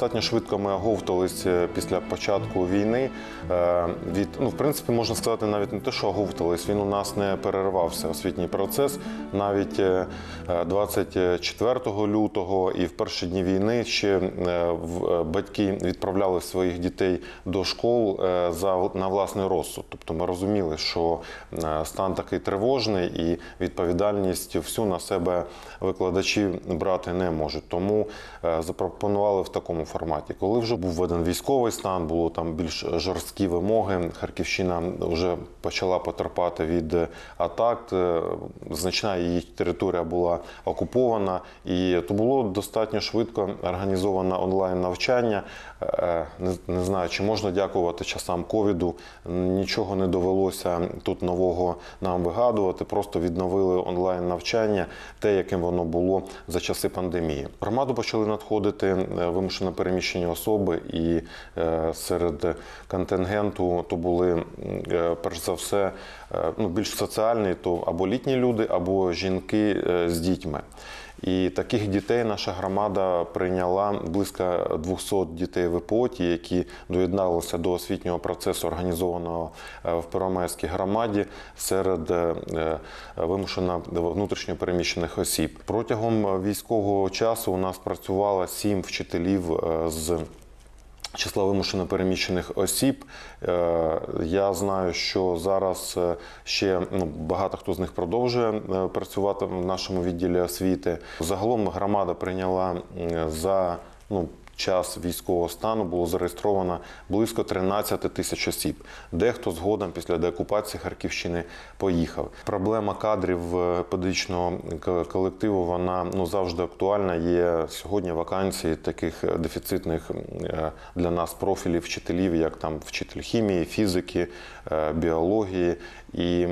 достатньо швидко ми оговтались е, після початку війни. е, Від ну, в принципі, можна сказати, навіть не те, що оговтались, він у нас не перервався освітній процес. Навіть е, е, 24 лютого і в перші дні війни ще батьки відправляли своїх дітей до школ за на власний розсуд. Тобто ми розуміли, що стан такий тривожний і відповідальність всю на себе викладачі брати не можуть. Тому запропонували в такому форматі. Коли вже був введений військовий стан, було там більш жорсткі вимоги. Харківщина вже почала потерпати від атак. е, Значна її територія була окупована, і то було достатньо швидко організовано онлайн навчання. Е, Не, знаю, чи можна дякувати часам ковіду. Нічого не довелося тут нового нам вигадувати. Просто відновили онлайн навчання, те, яким воно було за часи пандемії. Громаду почали надходити е, вимушено переміщені особи, і е, серед контингенту то були е, перш за все е, ну, більш соціальні, то або літні люди, або жінки з дітьми. І таких дітей наша громада прийняла близько 200 дітей в епоті, які доєдналися до освітнього процесу, організованого в Первомайській громаді серед вимушено внутрішньо переміщених осіб. Протягом військового часу у нас працювало сім вчителів з числа вимушено переміщених осіб. Е, Я знаю, що зараз е, ще ну, багато хто з них продовжує е, працювати в нашому відділі освіти. Загалом громада прийняла за ну, час військового стану було зареєстровано близько 13 тисяч осіб. Дехто згодом після деокупації Харківщини поїхав. Проблема кадрів е, педагогічного колективу вона ну завжди актуальна. Є сьогодні вакансії таких е, дефіцитних е, для нас профілів вчителів, як там вчитель хімії, фізики, біології. І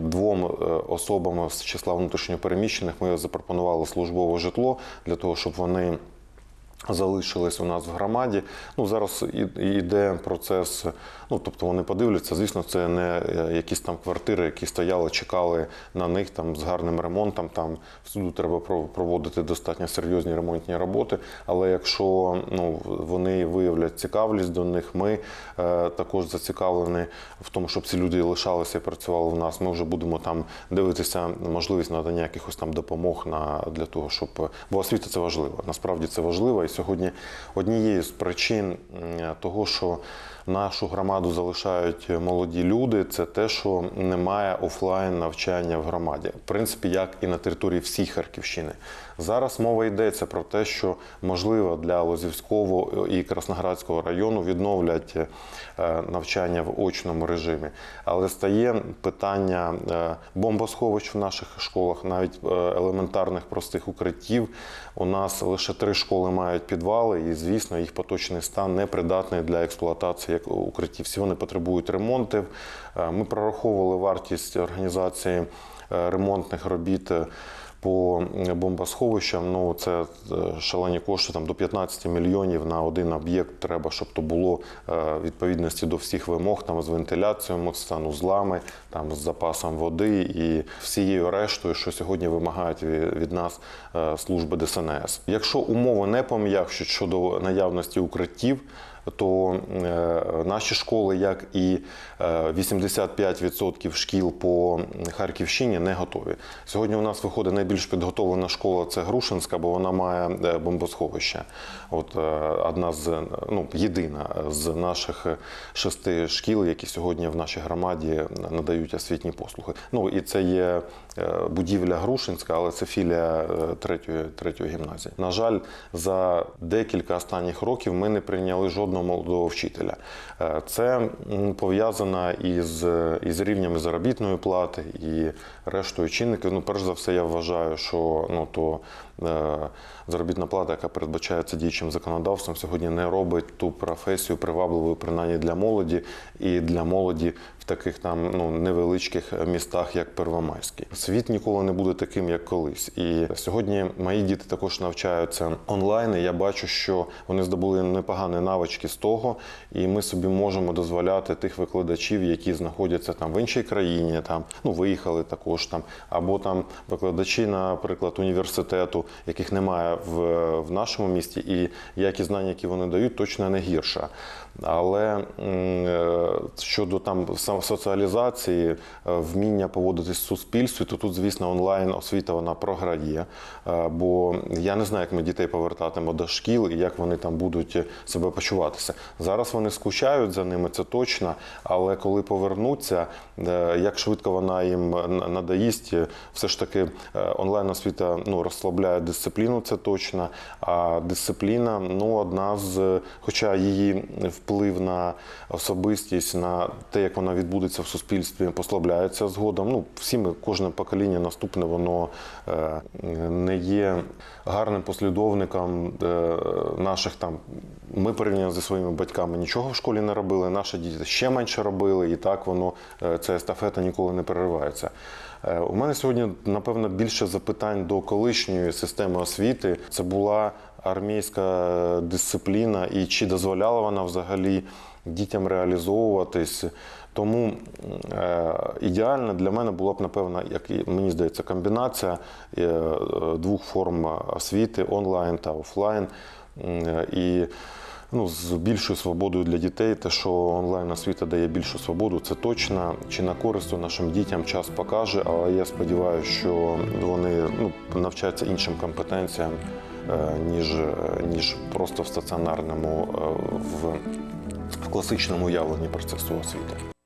двом особам з числа внутрішньопереміщених ми запропонували службове житло для того, щоб вони залишились у нас в громаді. Ну зараз і- і йде процес. Ну тобто вони подивляться. Звісно, це не е, якісь там квартири, які стояли, чекали на них там з гарним ремонтом. Там всюди треба про- проводити достатньо серйозні ремонтні роботи. Але якщо ну вони виявлять цікавість до них, ми е, також зацікавлені в тому, щоб ці люди лишалися і працювали в нас. Ми вже будемо там дивитися можливість надання якихось там допомог на для того, щоб бо освіта це важливо. Насправді це важливо. І сьогодні однією з причин того, що нашу громаду залишають молоді люди, це те, що немає офлайн навчання в громаді. В принципі, як і на території всіх Харківщини. Зараз мова йдеться про те, що можливо для Лозівського і Красноградського району відновлять е, навчання в очному режимі, але стає питання е, бомбосховищ в наших школах, навіть е, елементарних простих укриттів. У нас лише три школи мають підвали, і звісно, їх поточний стан не придатний для експлуатації як укриттів. Всі вони потребують ремонтів. Е, Ми прораховували вартість організації е, ремонтних робіт. По бомбосховищам, ну це е, шалені кошти там до 15 мільйонів на один об'єкт. Треба, щоб то було е, відповідності до всіх вимог, там з вентиляцією, санузлами, там з запасом води і всією рештою, що сьогодні вимагають від нас е, служби ДСНС. Якщо умови не пом'якшуть щодо наявності укриттів, то е, наші школи, як і е, 85% шкіл по Харківщині, не готові. Сьогодні у нас виходить найбільш підготовлена школа це Грушинська, бо вона має е, бомбосховище. От е, одна з ну єдина з наших шести шкіл, які сьогодні в нашій громаді надають освітні послуги. Ну і це є е, будівля Грушинська, але це філія е, третьої, третьої гімназії. На жаль, за декілька останніх років ми не прийняли жодного молодого вчителя. Е, Це пов'язано із, із рівнями заробітної плати і рештою чинників. Ну, перш за все, я вважаю, що ну то е, заробітна плата, яка передбачається діючим законодавством, сьогодні не робить ту професію привабливою принаймні для молоді і для молоді в таких там ну невеличких містах, як Первомайський. Світ ніколи не буде таким, як колись. І сьогодні мої діти також навчаються онлайн. і Я бачу, що вони здобули непогані навички з того, і ми собі можемо дозволяти тих викладачів, які знаходяться там в іншій країні, там ну виїхали також там, або там викладачі наприклад, університету, яких немає в, в нашому місті, і якість знань, які вони дають, точно не гірша. Але е, щодо там соціалізації, е, вміння поводитись в суспільстві, то тут, звісно, онлайн освіта вона програє. Е, Бо я не знаю, як ми дітей повертатимо до шкіл і як вони там будуть себе почуватися. Зараз вони скучають за ними, це точно. Але коли повернуться, е, як швидко вона їм надаїсть, е, все ж таки е, онлайн освіта ну, розслабляє дисципліну, це точно. А дисципліна ну, одна з, хоча її вплив на особистість, на те, як вона відбудеться в суспільстві, послабляється згодом. Ну, всі ми, кожне покоління наступне, воно е, не є гарним послідовником е, наших там. Ми порівняно зі своїми батьками нічого в школі не робили, наші діти ще менше робили, і так воно е, ця естафета ніколи не переривається. Е, У мене сьогодні, напевно, більше запитань до колишньої системи освіти. Це була армійська дисципліна, і чи дозволяла вона взагалі дітям реалізовуватись. Тому е, ідеально для мене була б, напевно, як і мені здається, комбінація е, е, двох форм освіти онлайн та офлайн. Е, І ну, з більшою свободою для дітей, те, що онлайн освіта дає більшу свободу, це точно. Чи на користь нашим дітям час покаже, але я сподіваюся, що вони ну, навчаються іншим компетенціям, е, ніж, ніж просто в стаціонарному, е, в, в класичному уявленні процесу освіти.